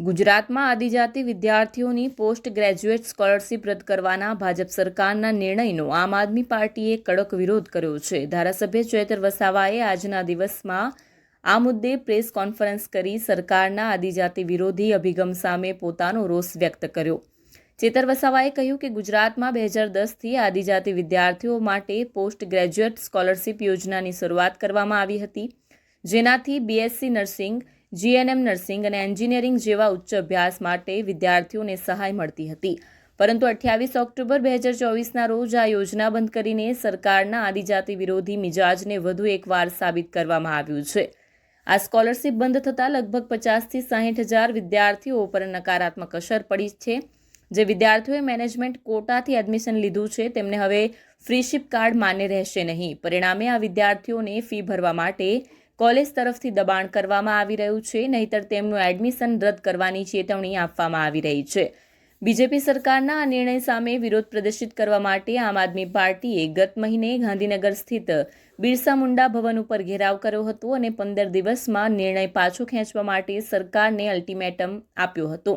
ગુજરાતમાં આદિજાતિ વિદ્યાર્થીઓની પોસ્ટ ગ્રેજ્યુએટ સ્કોલરશીપ રદ કરવાના ભાજપ સરકારના નિર્ણયનો આમ આદમી પાર્ટીએ કડક વિરોધ કર્યો છે. ધારાસભ્ય ચેતર વસાવાએ આજના દિવસમાં આ મુદ્દે પ્રેસ કોન્ફરન્સ કરી સરકારના આદિજાતિ વિરોધી અભિગમ સામે પોતાનો રોષ વ્યક્ત કર્યો. ચેતર વસાવાએ કહ્યું કે ગુજરાતમાં બે હજાર દસથી આદિજાતિ વિદ્યાર્થીઓ માટે પોસ્ટ ગ્રેજ્યુએટ સ્કોલરશીપ યોજનાની શરૂઆત કરવામાં આવી હતી. જેનાથી બીએસસી નર્સિંગ જીએનએમ નર્સિંગ અને એન્જિનિયરિંગ જેવા ઉચ્ચ અભ્યાસ માટે વિદ્યાર્થીઓને સહાય મળતી હતી. પરંતુ અઠ્યાવીસ ઓક્ટોબર બે હજાર ચોવીસના રોજ આ યોજના બંધ કરીને સરકારના આદિજાતિ વિરોધી મિજાજને વધુ એકવાર સાબિત કરવામાં આવ્યું છે. આ સ્કોલરશીપ બંધ થતાં લગભગ પચાસથી સાહીઠ હજાર વિદ્યાર્થીઓ પર નકારાત્મક અસર પડી છે. જે વિદ્યાર્થીઓએ મેનેજમેન્ટ કોટાથી એડમિશન લીધું છે, તેમને હવે ફ્રીશીપ કાર્ડ માન્ય રહેશે નહીં. પરિણામે આ વિદ્યાર્થીઓને ફી ભરવા માટે કોલેજ તરફથી દબાણ કરવામાં આવી રહ્યું છે, નહીતર તેમનું એડમિશન રદ કરવાની ચેતવણી આપવામાં આવી રહી છે. બીજેપી સરકારના આ નિર્ણય સામે વિરોધ પ્રદર્શિત કરવા માટે આમ આદમી પાર્ટીએ ગત મહિને ગાંધીનગર સ્થિત બિરસા મુંડા ભવન ઉપર ઘેરાવ કર્યો હતો અને પંદર દિવસમાં નિર્ણય પાછો ખેંચવા માટે સરકારને અલ્ટિમેટમ આપ્યો હતો.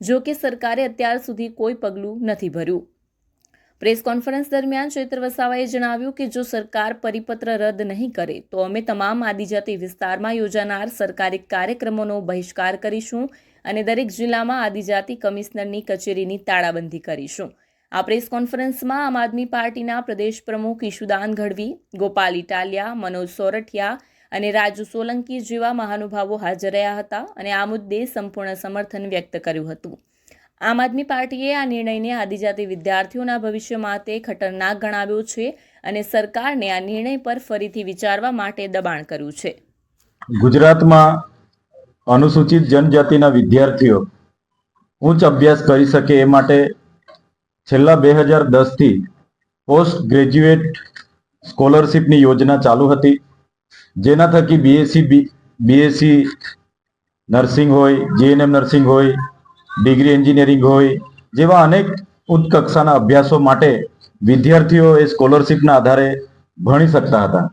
જો કે સરકારે અત્યાર સુધી કોઈ પગલું નથી ભર્યું. પ્રેસ કોન્ફરન્સ દરમિયાન ચૈત્ર વસાવાએ જણાવ્યું કે જો સરકાર પરિપત્ર રદ નહીં કરે, તો અમે તમામ આદિજાતિ વિસ્તારમાં યોજાનાર સરકારી કાર્યક્રમોનો બહિષ્કાર કરીશું અને દરેક જિલ્લામાં આદિજાતિ કમિશનરની કચેરીની તાળાબંધી કરીશું. આ પ્રેસ કોન્ફરન્સમાં આમ આદમી પાર્ટીના પ્રદેશ પ્રમુખ ઈશુદાન ગઢવી ગોપાલ ઇટાલિયા, મનોજ સોરઠિયા અને રાજુ સોલંકી જેવા મહાનુભાવો હાજર રહ્યા હતા અને આ મુદ્દે સંપૂર્ણ સમર્થન વ્યક્ત કર્યું હતું. આમ આદમી પાર્ટીએ આ નિર્ણયને આદિજાતિ વિદ્યાર્થીઓના ભવિષ્ય માટે ખતરનાક ગણાવ્યો છે અને સરકારને આ નિર્ણય પર ફરીથી વિચારવા માટે દબાણ કર્યું છે. ગુજરાતમાં અનુસૂચિત જનજાતિના વિદ્યાર્થીઓ ઉચ્ચ અભ્યાસ કરી શકે એ માટે છેલ્લા બે હજાર દસથી પોસ્ટ ગ્રેજ્યુએટ સ્કોલરશીપની યોજના ચાલુ હતી. જેના થકી બીએસસી બીએસસી નર્સિંગ હોય જીએનએમ નર્સિંગ હોય ડિગ્રી એન્જિનિયરિંગ હોય, જેવા અનેક ઉચ્ચ કક્ષાના અભ્યાસો માટે વિદ્યાર્થીઓ એ સ્કોલરશીપના આધારે ભણી શકતા હતા.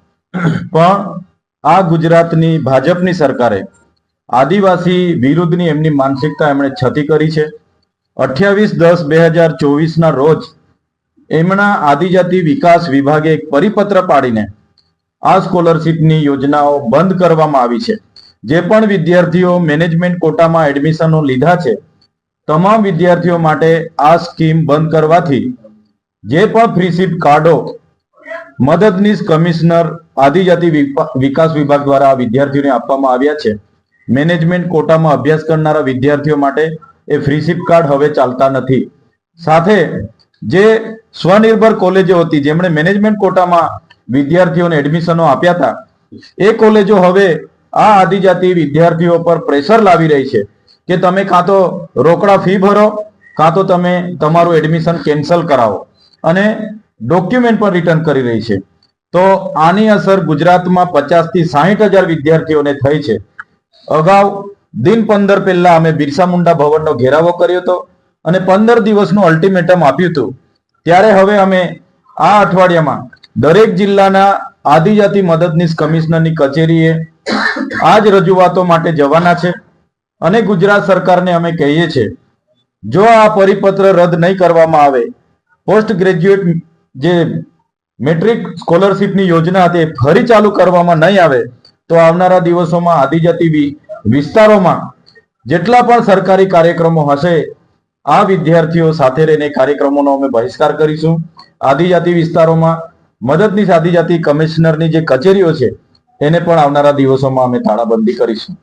પણ આ ગુજરાતની ભાજપની સરકારે આદિવાસી વિરુદ્ધની એમની માનસિકતા એમણે છતી કરી છે. અઠ્યાવીસ દસ બે હજાર ચોવીસના રોજ એમના આદિજાતિ વિકાસ વિભાગે એક પરિપત્ર પાડીને આ સ્કોલરશીપની યોજનાઓ બંધ કરવામાં આવી છે. જે પણ વિદ્યાર્થીઓ મેનેજમેન્ટ કોટામાં એડમિશનો લીધા છે તમામ વિદ્યાર્થીઓ માટે આ સ્કીમ બંધ કરવાથી જે પણ ફ્રીશીપ કાર્ડો, મદદનીશ કમિશનર, આદિજાતિ વિકાસ વિભાગ દ્વારા વિદ્યાર્થીઓને આપવામાં આવ્યા છે, મેનેજમેન્ટ કોટામાં અભ્યાસ કરનારા વિદ્યાર્થીઓ માટે એ ફ્રીશીપ કાર્ડ હવે ચાલતા નથી. સાથે જે સ્વનિર્ભર કોલેજો હતી, જેમણે મેનેજમેન્ટ કોટામાં વિદ્યાર્થીઓને એડમિશનો આપ્યા હતા, એ કોલેજો હવે આ આદિજાતિ વિદ્યાર્થીઓ પર પ્રેશર લાવી રહી છે. કે તમે કાં તો રોકડા ફી ભરો, કાં તો તમે તમારું એડમિશન કેન્સલ કરાવો. અને ડોક્યુમેન્ટ પણ રિટર્ન કરી રહી છે. તો આની અસર ગુજરાતમાં પચાસથી સાહીઠ હજાર વિદ્યાર્થીઓને થઈ છે. અગાઉ દિન પંદર પહેલા અમે બિરસા મુંડા ભવનનો ઘેરાવો કર્યો હતો અને પંદર દિવસનું અલ્ટિમેટમ આપ્યું હતું. ત્યારે હવે અમે આ અઠવાડિયામાં દરેક જિલ્લાના આદિજાતિ મદદનીશ કમિશનરની કચેરીએ આ જ રજૂઆતો માટે જવાના છે. અને ગુજરાત સરકારને અમે કહીએ છીએ, જો આ પરિપત્ર રદ નહીં કરવામાં આવે, પોસ્ટ ગ્રેજ્યુએટ જે મેટ્રિક સ્કોલરશીપની યોજના હતી ફરી ચાલુ કરવામાં નહીં આવે, તો આવનારા દિવસોમાં આદિજાતિ વિસ્તારોમાં જેટલા પણ સરકારી કાર્યક્રમો હશે, આ વિદ્યાર્થીઓ સાથે રહીને કાર્યક્રમોનો અમે બહિષ્કાર કરીશું. આદિજાતિ વિસ્તારોમાં મદદનીશ આદિજાતિ કમિશનરની જે કચેરીઓ છે, એને પણ આવનારા દિવસોમાં અમે તાળાબંધી કરીશું.